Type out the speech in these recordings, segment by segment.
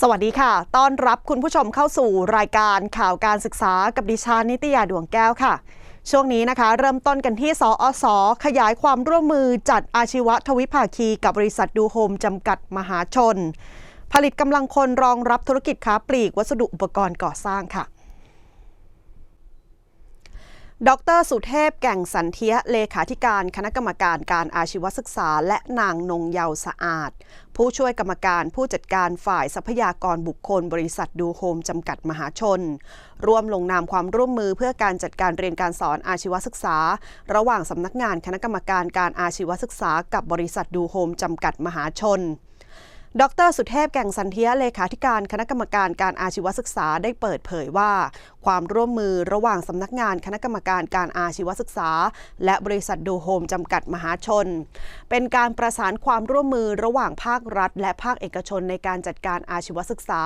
สวัสดีค่ะ ต้อนรับคุณผู้ชมเข้าสู่รายการข่าวการศึกษากับดิฉันนิตยาดวงแก้วค่ะ ช่วงนี้นะคะ เริ่มต้นกันที่ สอสอขยายความร่วมมือจัดอาชีวะทวิภาคีกับบริษัทดูโฮมจำกัดมหาชน ผลิตกำลังคนรองรับธุรกิจค้าปลีกวัสดุอุปกรณ์ก่อสร้างค่ะ ดรสุเทพแก่งสันเทียเลขาธิการคณะกรรมการการอาชีวศึกษา และนางนงเยาวสะอาด ผู้ช่วยกรรมการผู้จัดการฝ่ายทรัพยากรบุคคลบริษัทดูโฮมจำกัดมหาชน ร่วมลงนามความร่วมมือเพื่อการจัดการเรียนการสอนอาชีวศึกษา ระหว่างสำนักงานคณะกรรมการการอาชีวศึกษากับบริษัทดูโฮมจำกัดมหาชน ดรสุเทพแก่งสันเทียเลขาธิการคณะกรรมการการอาชีวศึกษาได้เปิดเผยว่า ความร่วมมือระหว่างสำนักงานคณะกรรมการการอาชีวศึกษา และบริษัทดูโฮมจำกัดมหาชน เป็นการประสานความร่วมมือระหว่างภาครัฐ และภาคเอกชนในการจัดการอาชีวศึกษา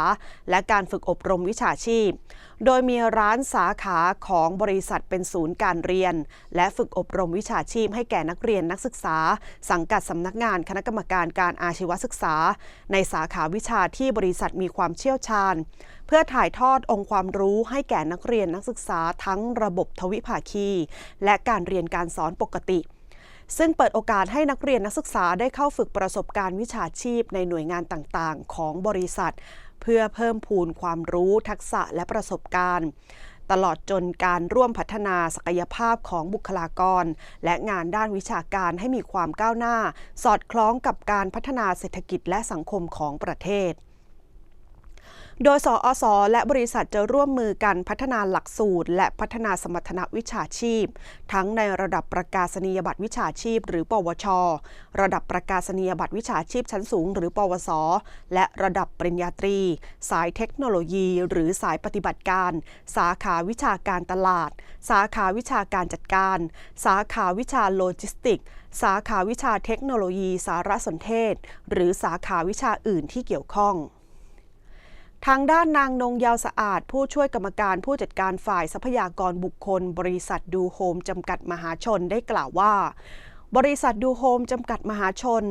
และการฝึกอบรมวิชาชีพ โดยมีร้านสาขาของบริษัทเป็นศูนย์การเรียน และฝึกอบรมวิชาชีพให้แก่นักเรียนนักศึกษา สังกัดสำนักงานคณะกรรมการการอาชีวศึกษา ในสาขาวิชาที่บริษัทมีความเชี่ยวชาญ เพื่อถ่ายทอดองค์ความรู้ให้แก่นักเรียนนักศึกษาทั้งระบบทวิภาคี และการเรียนการสอนปกติซึ่งเปิดโอกาสให้นักเรียนนักศึกษาได้เข้าฝึกประสบการณ์วิชาชีพในหน่วยงานต่างๆ ของบริษัท เพื่อเพิ่มพูนความรู้ทักษะและประสบการณ์ ตลอดจนการร่วมพัฒนาศักยภาพของบุคลากร และงานด้านวิชาการให้มีความก้าวหน้า สอดคล้องกับการพัฒนาเศรษฐกิจและสังคมของประเทศ โดยสอสอและบริษัทจะร่วมมือกันพัฒนาหลักสูตร และพัฒนาสมรรถนะวิชาชีพ ทั้งในระดับประกาศนียบัตรวิชาชีพ หรือ ปวช ระดับประกาศนียบัตรวิชาชีพชั้นสูง หรือ ปวส และระดับปริญญาตรี สายเทคโนโลยี หรือสายปฏิบัติการ สาขาวิชาการตลาด สาขาวิชาการจัดการ สาขาวิชาโลจิสติก สาขาวิชาเทคโนโลยี สารสนเทศ หรือสาขาวิชาอื่นที่เกี่ยวข้อง ทางด้านนางนงยาวสะอาด ผู้ช่วยกรรมการผู้จัดการฝ่ายทรัพยากรบุคคล บริษัทดูโฮมจำกัดมหาชนได้กล่าวว่า บริษัทดูโฮมจำกัดมหาชน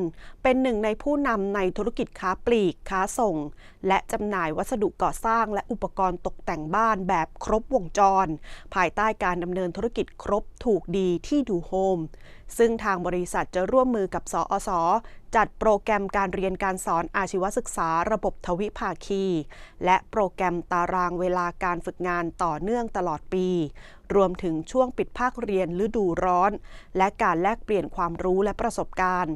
เป็นหนึ่งในผู้นำในธุรกิจค้าปลีก ค้าส่ง และจำหน่ายวัสดุก่อสร้างและอุปกรณ์ตกแต่งบ้านแบบครบวงจร ภายใต้การดำเนินธุรกิจครบถูกดีที่ดูโฮมซึ่งทางบริษัทจะร่วมมือกับสอส จัดโปรแกรมการเรียนการสอนอาชีวศึกษาระบบทวิภาคี และโปรแกรมตารางเวลาการฝึกงานต่อเนื่องตลอดปี รวมถึงช่วงปิดภาคเรียนฤดูร้อน และการแลกเปลี่ยนความรู้และประสบการณ์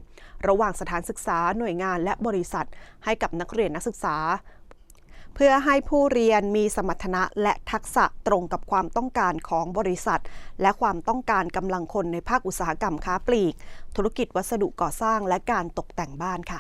ระหว่างสถานศึกษาหน่วยงานและบริษัทให้กับนักเรียนนักศึกษา เพื่อให้ผู้เรียนมีสมรรถนะและทักษะตรงกับความต้องการของบริษัท และความต้องการกำลังคนในภาคอุตสาหกรรมค้าปลีก ธุรกิจวัสดุก่อสร้างและการตกแต่งบ้านค่ะ